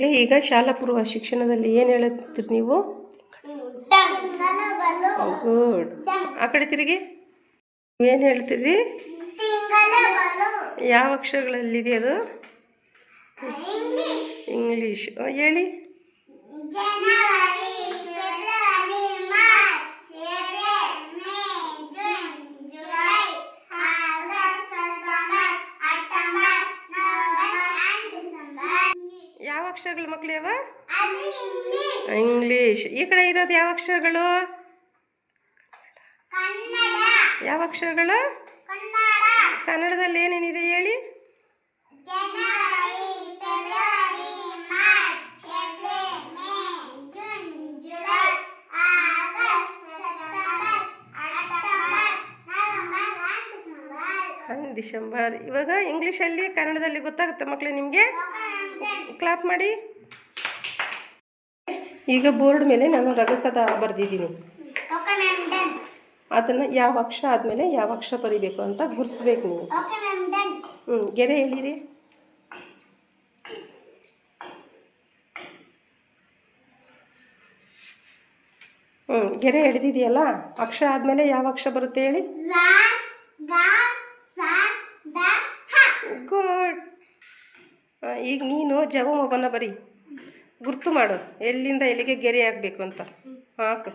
ಈಗ ಶಾಲಾ ಪೂರ್ವ ಶಿಕ್ಷಣದಲ್ಲಿ ಏನು ಹೇಳುತ್ತೀರಿ ನೀವು? ಗುಡ್ ಆ ಕಡೆ ತಿರುಗಿ. ನೀವೇನು ಹೇಳ್ತೀರಿ? ಯಾವ ಅಕ್ಷರಗಳಲ್ಲಿದೆ ಅದು? ಇಂಗ್ಲಿಷ್ ಹೇಳಿ. ಅಕ್ಷರಗಳು ಮಕ್ಕಳು ಯಾವ ಇಂಗ್ಲಿಷ್. ಈ ಕಡೆ ಇರೋದು ಯಾವ ಅಕ್ಷರಗಳು? ಯಾವ ಅಕ್ಷರಗಳು? ಕನ್ನಡ. ಕನ್ನಡದಲ್ಲಿ ಏನೇನಿದೆ ಹೇಳಿ? ಡಿಸೆಂಬರ್. ಇವಾಗ ಇಂಗ್ಲೀಷಲ್ಲಿ ಕನ್ನಡದಲ್ಲಿ ಗೊತ್ತಾಗುತ್ತೆ ಮಕ್ಕಳೇ ನಿಮಗೆ? ಕ್ಲಾಪ್ ಮಾಡಿ. ಈಗ ಬೋರ್ಡ್ ಮೇಲೆ ನಾನು ರಗಸದ ಬರೆದಿದ್ದೀನಿ. ಅದನ್ನು ಯಾವ ಅಕ್ಷ ಆದಮೇಲೆ ಯಾವ ಅಕ್ಷ ಬರಿಬೇಕು ಅಂತ ಗುರ್ಸ್ಬೇಕು ನೀವು. ಹ್ಞೂ ಗೆರೆ ಹೇಳಿರಿ ಹ್ಞೂ ಗೆರೆ ಹಿಡಿದಿದೆಯಲ್ಲ ಅಕ್ಷ ಆದಮೇಲೆ ಯಾವ ಅಕ್ಷ ಬರುತ್ತೆ ಹೇಳಿ? ಗುಡ್. ಈಗ ನೀನು ಜವ ಮಗನ ಬರೀ ಗುರ್ತು ಮಾಡು. ಎಲ್ಲಿಂದ ಎಲ್ಲಿಗೆ ಗೆರೆ ಹಾಕಬೇಕು ಅಂತ. ಹಾಕು.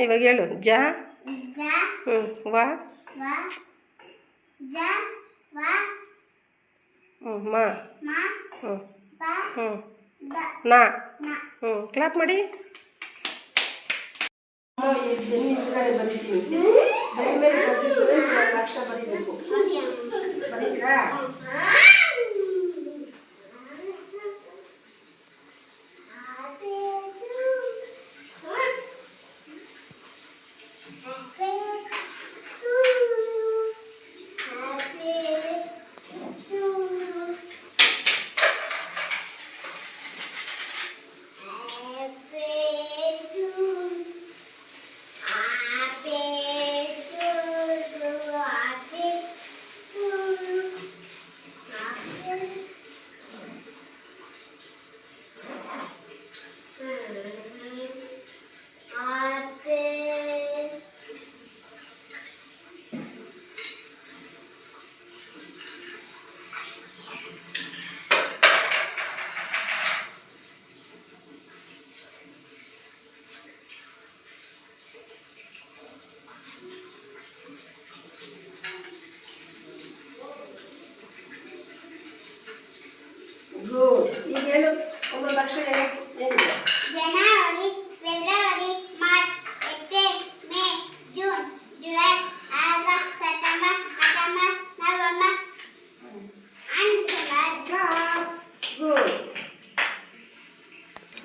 ಇವಾಗ ಹೇಳು. ಜ. ಹ್ಞೂ ವಾ. ಹ್ಞೂ ಮಾ. ಹ್ಞೂ ಹ್ಞೂ ಮ ಹ್ಞೂ ಕ್ಲಾಪ್ ಹ್ಞೂ ದ ಬಂದಿದ್ದೀನಿ. ನ ಹ್ಞೂ ಕ್ಲಾಪ್ ಮಾಡಿ Happy ಈಗ ಹೇಳು ಒಂದೊಂದು ಅಕ್ಷರ ಹೇಳು ಏನಿದೆ January February March April May June July August September October November and December good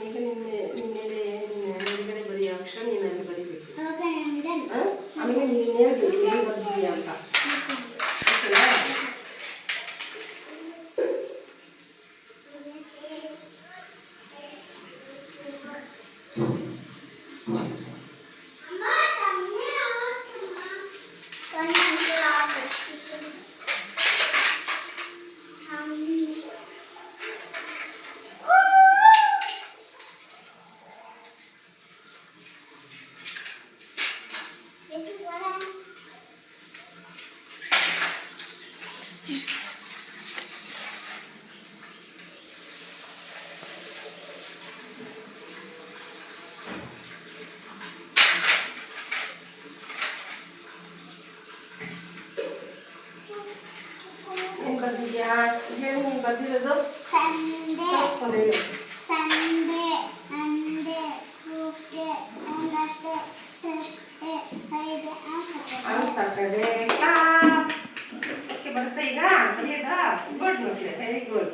ಈಗ ನಿನ್ನ ನಿನ್ನ ಮೇಲೆ ನಿನ್ನ ಮೇಲ್ಗಡೆ ಬರೆಯೋ ಅಕ್ಷರ ನೀನು ಅಲ್ಲಿ ಬರೀಬೇಕು ಓಕೆ ಮ್ಯಾಮ್ ಡನ್ ಆ? ಆಮೇಲೆ ನೀನು ಹೇಳ್ಬೇಕು ಎಲ್ಲಿ ಬರ್ದಿದ್ಯಾ ಅಂತ Mm-hmm. यहाँ ये नहीं बदली दो संडे। संडे तो Sunday Monday Tuesday Wednesday Thursday Friday and Saturday. And Saturday का। ओके बढ़ते ही ना। ये था। Good notice very good